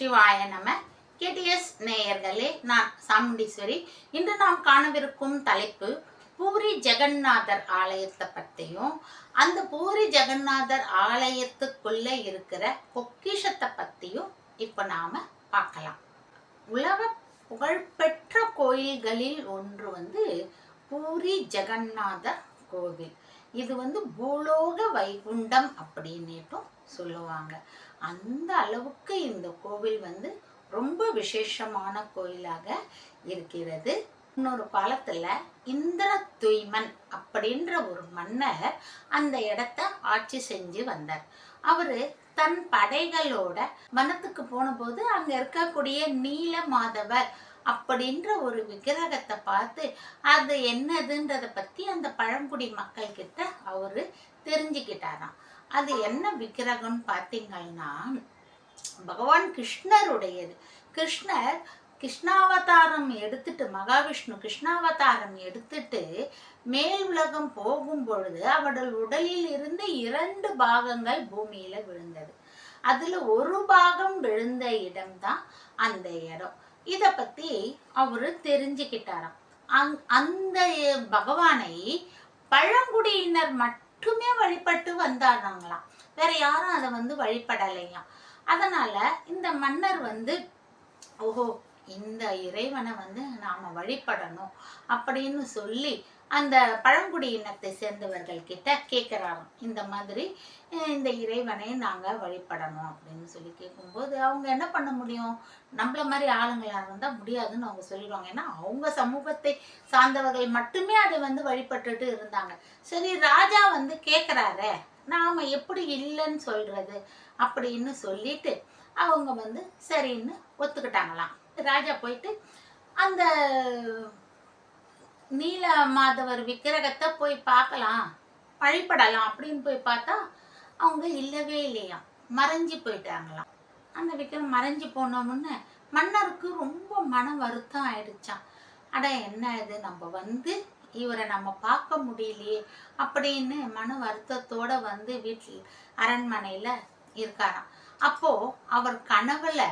சிவாய நம. கேடிஎஸ் நேயர்களே நான் சாமுண்டீஸ்வரி. இன்று நாம் காணவிருக்கும் தலைப்பு பூரி ஜெகநாதர் ஆலயத்தை பற்றியும் அந்த பூரி ஜெகநாதர் ஆலயத்துக்குள்ள இருக்கிற பொக்கிஷத்தை பற்றியும் இப்போ நாம பார்க்கலாம். உலக புகழ்பெற்ற கோயில்களில் ஒன்று வந்து பூரி ஜெகநாதர் கோவில். இது வந்து பூலோக வைகுண்டம் அப்படின்னுட்டும் சொல்லுவாங்க. அந்த அளவுக்கு இந்த கோவில் வந்து ரொம்ப விசேஷமான கோயிலாக இருக்கிறது. இன்னொரு காலத்துல இந்திர துய்மன் அப்படின்ற ஒரு மன்னர் அந்த இடத்த ஆட்சி செஞ்சு வந்தார். அவரு தன் படைகளோட வனத்துக்கு போன போது அங்க இருக்கக்கூடிய நீல மாதவர் அப்படின்ற ஒரு விக்கிரகத்தை பார்த்து அது என்னதுன்றத பத்தி அந்த பழங்குடி மக்கள் கிட்ட அவரு தெரிஞ்சுக்கிட்டாராம். அது என்ன விக்கிரகம்னு பார்த்தீங்கன்னா பகவான் கிருஷ்ணருடையது. கிருஷ்ணர் கிருஷ்ணாவதாரம் எடுத்துட்டு மகாவிஷ்ணு கிருஷ்ணாவதாரம் எடுத்துட்டு மேல் உலகம் போகும் பொழுது அவர்கள் உடலில் இருந்து இரண்டு பாகங்கள் பூமியில விழுந்தது. அதுல ஒரு பாகம் விழுந்த இடம்தான் அந்த இடம். இத பத்தி அவரு தெரிஞ்சுக்கிட்டாராம். அந் அந்த பகவானை பழங்குடியினர் மட்டும் மட்டுமே வழிபட்டு வந்தாராங்களாம் வேற யாரும் அதை வந்து வழிபடலையாம் அதனால இந்த மன்னர் வந்து ஓஹோ இந்த இறைவனை வந்து நாம வழிபடணும் அப்படின்னு சொல்லி அந்த பழங்குடி இனத்தை சேர்ந்தவர்கள் கிட்ட கேட்குறாங்க இந்த மாதிரி இந்த இறைவனை நாங்கள் வழிபடணும் அப்படின்னு சொல்லி கேட்கும்போது அவங்க என்ன பண்ண முடியும்? நம்மள மாதிரி ஆளுங்களாக இருந்தால் முடியாதுன்னு அவங்க சொல்லிடுவாங்க. ஏன்னா அவங்க சமூகத்தை சார்ந்தவர்கள் மட்டுமே அதை வந்து வழிபட்டுட்டு இருந்தாங்க. சரி ராஜா வந்து கேட்குறாரே நாம் எப்படி இல்லைன்னு சொல்கிறது அப்படின்னு சொல்லிட்டு அவங்க வந்து சரின்னு ஒத்துக்கிட்டாங்களாம். ராஜா போயிட்டு அந்த நீல மாதவர் விக்கிரகத்தை போய் பார்க்கலாம். வழிபடலாம் அப்படின்னு போய் பார்த்தா அவங்க இல்லவே இல்லையா? மறைஞ்சு போயிட்டாங்களாம். அந்த விக்கிரம் மறைஞ்சு போன முன்னே மன்னருக்கு ரொம்ப மன வருத்தம் ஆயிடுச்சாம். அட என்ன இது? நம்ம வந்து இவரை நம்ம பார்க்க முடியலையே அப்படின்னு மன வருத்தத்தோட வந்து வீட்டில் அரண்மனையில் இருக்காராம். அப்போ அவர் கனவுல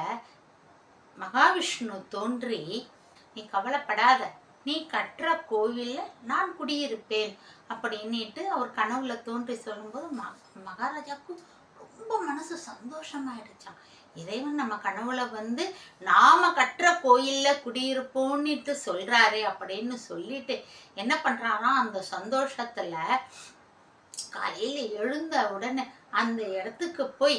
மகாவிஷ்ணு தோன்றி நீ கவலைப்படாத. நீ கற்ற கோவில்ல நான் குடியிருப்பேன் அப்படின்னுட்டு அவர் கனவுல தோன்றி சொல்லும்போது ம மகாராஜாவுக்கு ரொம்ப மனசு சந்தோஷமாயிடுச்சான் இறைவன் நம்ம கனவுல வந்து நாம கட்டுற கோயில்ல குடியிருப்போம்னுட்டு சொல்றாரு அப்படின்னு சொல்லிட்டு என்ன பண்றானா அந்த சந்தோஷத்துல காலையில எழுந்த உடனே அந்த இடத்துக்கு போய்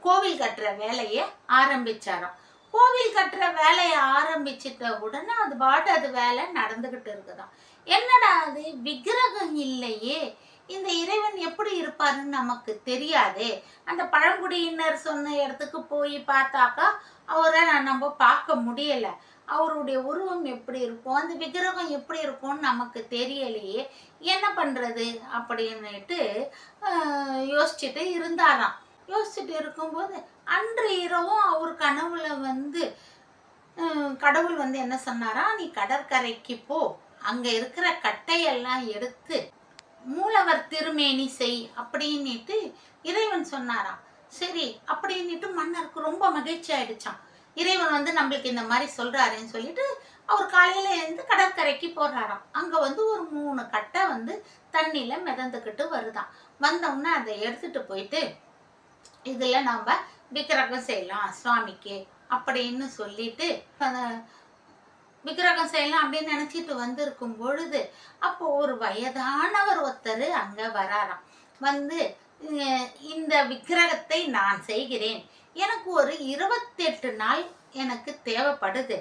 கோவில் கட்டுற வேலையை ஆரம்பிச்சாராம். கோவில் கட்டுற வேலையை ஆரம்பிச்சிட்ட உடனே அது பாட்டு அது வேலை நடந்துகிட்டு இருக்குதான். என்னடா அது? விக்கிரகம் இல்லையே. இந்த இறைவன் எப்படி இருப்பாருன்னு நமக்கு தெரியாதே. அந்த பழங்குடியினர் சொன்ன இடத்துக்கு போய் பார்த்தாக்கா அவரை நம்ம பார்க்க முடியல. அவருடைய உருவம் எப்படி இருக்கும்? அந்த விக்கிரகம் எப்படி இருக்கும்னு நமக்கு தெரியலையே. என்ன பண்றது? அப்படின்னுட்டு யோசிச்சுட்டு இருந்தாராம். யோசிச்சுட்டு இருக்கும்போது அன்று இரவும் அவர் கனவுல வந்து கடவுள் வந்து என்ன சொன்னாரா? நீ கடற்கரைக்கு போ. அங்க இருக்கிற கட்டையெல்லாம் எடுத்து மூலவர் திருமேனி செய் அப்படின்னுட்டு இறைவன் சொன்னாராம். சரி அப்படின்னுட்டு மன்னருக்கு ரொம்ப மகிழ்ச்சி ஆயிடுச்சான் இறைவன் வந்து நம்மளுக்கு இந்த மாதிரி சொல்றாருன்னு சொல்லிட்டு அவர் காலையில எழுந்து கடற்கரைக்கு போறாராம். அங்க வந்து ஒரு மூணு கட்டை வந்து தண்ணியில மிதந்துக்கிட்டு வருதான் வந்தவுடனே அதை எடுத்துட்டு போயிட்டு இதில் நம்ம விக்கிரகம் செய்யலாம் சுவாமிக்கு அப்படின்னு சொல்லிட்டு விக்கிரகம் செய்யலாம் அப்படின்னு நினச்சிட்டு வந்திருக்கும் பொழுது அப்போ ஒரு வயதானவர் ஒருத்தர் அங்கே வராராம். வந்து இந்த விக்கிரகத்தை நான் செய்கிறேன். எனக்கு ஒரு இருபத்தெட்டு நாள் எனக்கு தேவைப்படுது.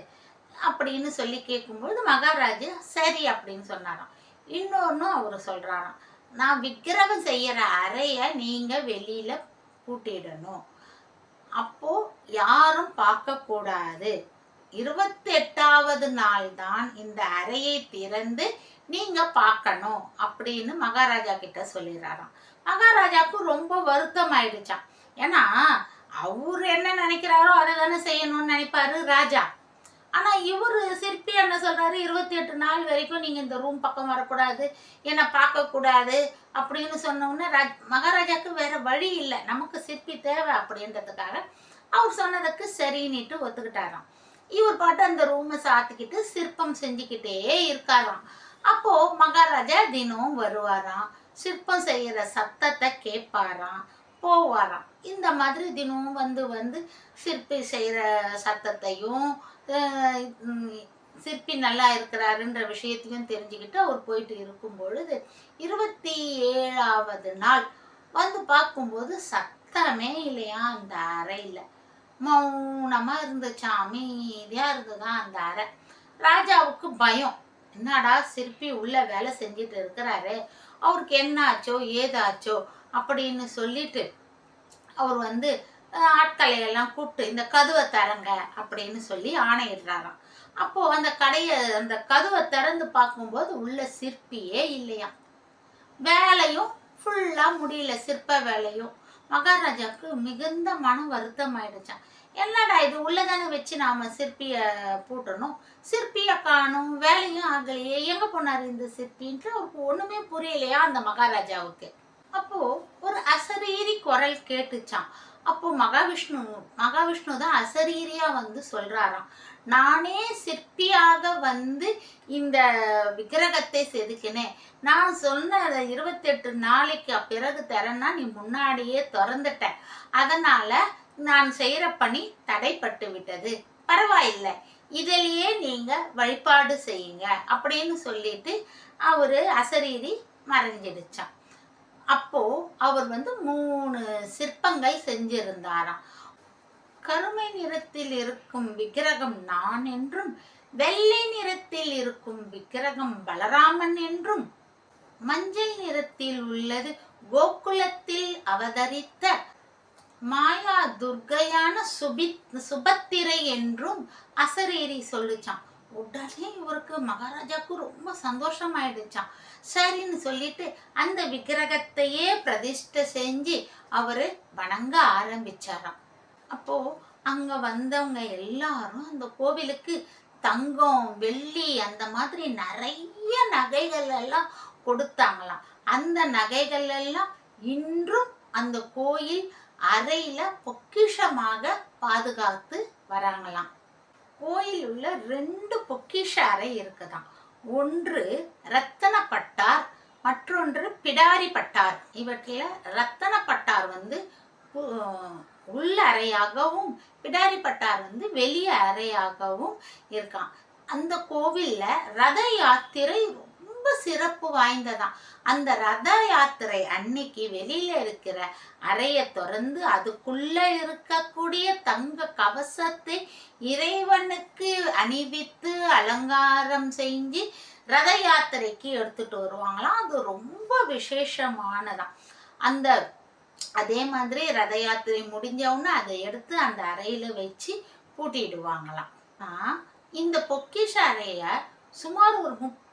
அப்படின்னு சொல்லி கேட்கும்பொழுது மகாராஜா சரி அப்படின்னு சொன்னாராம். இன்னொன்னும் அவர் சொல்கிறாராம் நான் விக்கிரகம் செய்கிற அறையை நீங்கள் வெளியில் கூட்டிடணும். அப்போ யாரும் பார்க்க கூடாது. இருபத்தி எட்டாவது நாள் தான் இந்த அறையை திறந்து நீங்க பார்க்கணும் அப்படின்னு மகாராஜா கிட்ட சொல்லிடுறாராம் மகாராஜாவுக்கு ரொம்ப வருத்தம் ஆயிடுச்சான் ஏன்னா அவர் என்ன நினைக்கிறாரோ அதை தானே செய்யணும்னு நினைப்பாரு ராஜா. ஆனா இவரு சிற்பி என்ன சொல்றாரு இருபத்தி எட்டு நாள் வரைக்கும் நீங்க இந்த ரூம் பக்கம் வரக்கூடாது என்னை பார்க்க கூடாது அப்படின்னு சொன்ன உடனே ராஜ் மகாராஜாக்கு வேற வழி இல்லை. நமக்கு சிற்பி தேவை அப்படின்றதுக்காக அவர் சொன்னதுக்கு சரின்னுட்டு ஒத்துக்கிட்டாராம். இவர் பாட்டு அந்த ரூமை சாத்திக்கிட்டு சிற்பம் செஞ்சுக்கிட்டே இருக்காராம். அப்போ மகாராஜா தினமும் வருவாராம். சிற்பம் செய்யற சத்தத்தை கேட்பாராம். போவாராம். இந்த மாதிரி தினமும் வந்து வந்து சிற்பி செய்கிற சத்தத்தையும் சிற்பி நல்லா இருக்கிறாருன்ற விஷயத்தையும் தெரிஞ்சுக்கிட்டு அவர் போயிட்டு இருக்கும் பொழுது இருபத்தி ஏழாவது நாள் வந்து பார்க்கும்போது சத்தமே இல்லையா அந்த அறையில். மௌனமாக இருந்துச்சா அமைதியாக இருந்ததா அந்த அறை. ராஜாவுக்கு பயம். என்னடா சிற்பி உள்ள வேலை செஞ்சுட்டு இருக்கிறாரு அவருக்கு என்ன ஆச்சோ ஏதாச்சோ அப்படின்னு சொல்லிட்டு அவர் வந்து ஆட்களை எல்லாம் கூப்பிட்டு இந்த கதுவை தரங்க அப்படின்னு சொல்லி ஆணையிடுறாராம். அப்போ அந்த கடையை அந்த கதுவை திறந்து பார்க்கும்போது உள்ள சிற்பியே இல்லையாம் வேலையும் ஃபுல்லாக முடியல சிற்ப வேலையும். மகாராஜாவுக்கு மிகுந்த மன வருத்தம் ஆயிடுச்சான் என்னடா இது உள்ளதானே வச்சு நாம சிற்பிய பூட்டணும்? சிற்பிய காணும் வேலையும் ஆகலையே எங்க போனாரு இந்த சிற்பின்ட்டு அவருக்கு ஒண்ணுமே புரியலையா அந்த மகாராஜாவுக்கு? அப்போ ஒரு அசரீரி குரல் கேட்டுச்சான் அப்போ மகாவிஷ்ணு மகாவிஷ்ணு தான் அசரீரியா வந்து சொல்றாராம். நானே சிற்பியாக வந்து இந்த விக்கிரகத்தை செதுக்கினேன். நான் சொன்ன இருபத்தெட்டு நாளைக்கு பிறகு தரேன்னா நீ முன்னாடியே திறந்துட்ட. அதனால நான் செய்கிற பணி தடைப்பட்டு விட்டது. பரவாயில்லை. இதிலேயே நீங்க வழிபாடு செய்யுங்க. அப்படின்னு சொல்லிட்டு அவரு அசரீரி மறைஞ்சிடுச்சான் அப்போ அவர் வந்து மூணு சிற்பங்கள் செஞ்சிருந்தாராம். கருமை நிறத்தில் இருக்கும் விக்கிரகம் நான் என்றும் வெள்ளை நிறத்தில் இருக்கும் விக்கிரகம் பலராமன் என்றும் மஞ்சள் நிறத்தில் உள்ளது கோகுலத்தில் அவதரித்த மாயா துர்க்கையான சுபி சுபத்திரை என்றும் அசரீரி சொல்லுச்சான் உடனே இவருக்கு மகாராஜாவுக்கு ரொம்ப சந்தோஷமாயிடுச்சான் சரின்னு சொல்லிட்டு அந்த விக்கிரகத்தையே பிரதிஷ்டை செஞ்சு அவரு வணங்க ஆரம்பிச்சாராம். அப்போ அங்க வந்தவங்க எல்லாரும் அந்த கோவிலுக்கு தங்கம் வெள்ளி அந்த மாதிரி நிறைய நகைகள் எல்லாம் கொடுத்தாங்களாம். அந்த நகைகள் எல்லாம் இன்றும் அந்த கோயில் அறையில பொக்கிஷமாக பாதுகாத்து வராங்களாம். கோயில் உள்ள ரெண்டு பொக்கிஷ அறை இருக்குதான் ஒன்று ரத்தன பட்டார் மற்றொன்று பிடாரி பட்டார் இவற்றில் ரத்தன பட்டார் வந்து உள்ள அறையாகவும் பிடாரி பட்டார் வந்து வெளிய அறையாகவும் இருக்கான் அந்த கோவில்ல ரத யாத்திரை ரொம்ப சிறப்பு வாய்ந்ததாம் அந்த ரத யாத்திரை அன்னைக்கு வெளியில இருக்கிற அறையை திறந்து அதுக்குள்ள இருக்கக்கூடிய தங்க கவசத்தை இறைவனுக்கு அணிவித்து அலங்காரம் செஞ்சு ரத யாத்திரைக்கு எடுத்துட்டு வருவாங்களாம். அது ரொம்ப விசேஷமானதாம் அந்த அதே மாதிரி ரத யாத்திரை முடிஞ்சவுடனே அதை எடுத்து அந்த அறையில வச்சு பூட்டிடுவாங்களாம். இந்த பொக்கிஷ அறைய சுமார் ஒரு முப்பது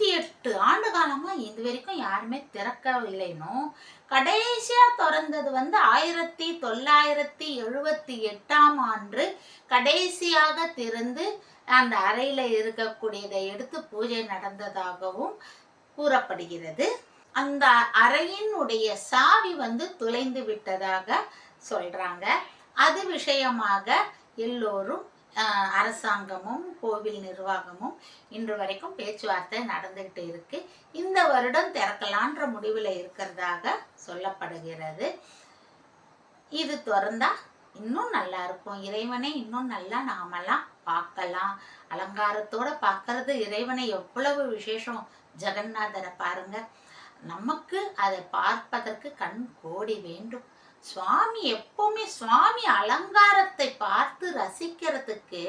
இருபத்தி எட்டு ஆண்டு காலமா இது வரைக்கும் யாருமே திறக்கவில்லைனும் கடைசியா திறந்தது வந்து ஆயிரத்தி தொள்ளாயிரத்தி எழுபத்தி எட்டாம் ஆண்டு கடைசியாக திறந்து அந்த அறையில இருக்கக்கூடியதை எடுத்து பூஜை நடந்ததாகவும் கூறப்படுகிறது. அந்த அறையினுடைய சாவி வந்து துளைந்து விட்டதாக சொல்றாங்க. அது விஷயமாக எல்லோரும் அரசாங்கமும் கோவில் நிர்வாகமும் இன்று வரைக்கும் பேச்சுவார்த்தை நடந்துகிட்டு இருக்கு. இந்த வருடம் திறக்கலான்ற முடிவில் இருக்கிறதாக சொல்லப்படுகிறது. இது திறந்தா இன்னும் நல்லா இருக்கும். இறைவனை இன்னும் நல்லா நாமெல்லாம் பார்க்கலாம். அலங்காரத்தோட பார்க்கறது இறைவனை எவ்வளவு விசேஷம். ஜெகநாதரை பாருங்க. நமக்கு அதை பார்ப்பதற்கு கண் கோடி வேண்டும். சுவாமி எப்பவுமே சுவாமி அலங்காரத்தை பார்த்து ரசிக்கிறதுக்கு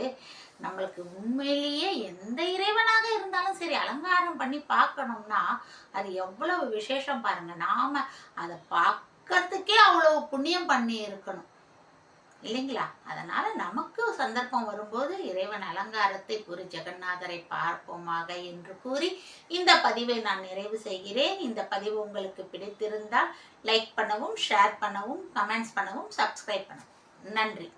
நம்மளுக்கு உண்மையிலேயே எந்த இறைவனாக இருந்தாலும் சரி அலங்காரம் பண்ணி பார்க்கணும்னா அது எவ்வளவு விசேஷம் பாருங்க. நாம அதை பார்க்கறதுக்கே அவ்வளவு புண்ணியம் பண்ணி இருக்கணும் இல்லைங்களா? அதனால நமக்கு சந்தர்ப்பம் வரும்போது இறைவன் அலங்காரத்தை குரு ஜெகநாதரை பார்ப்போமாக என்று கூறி இந்த பதிவை நான் நிறைவு செய்கிறேன். இந்த பதிவு உங்களுக்கு பிடித்திருந்தால் லைக் பண்ணவும் ஷேர் பண்ணவும் கமெண்ட்ஸ் பண்ணவும் சப்ஸ்கிரைப் பண்ணவும். நன்றி.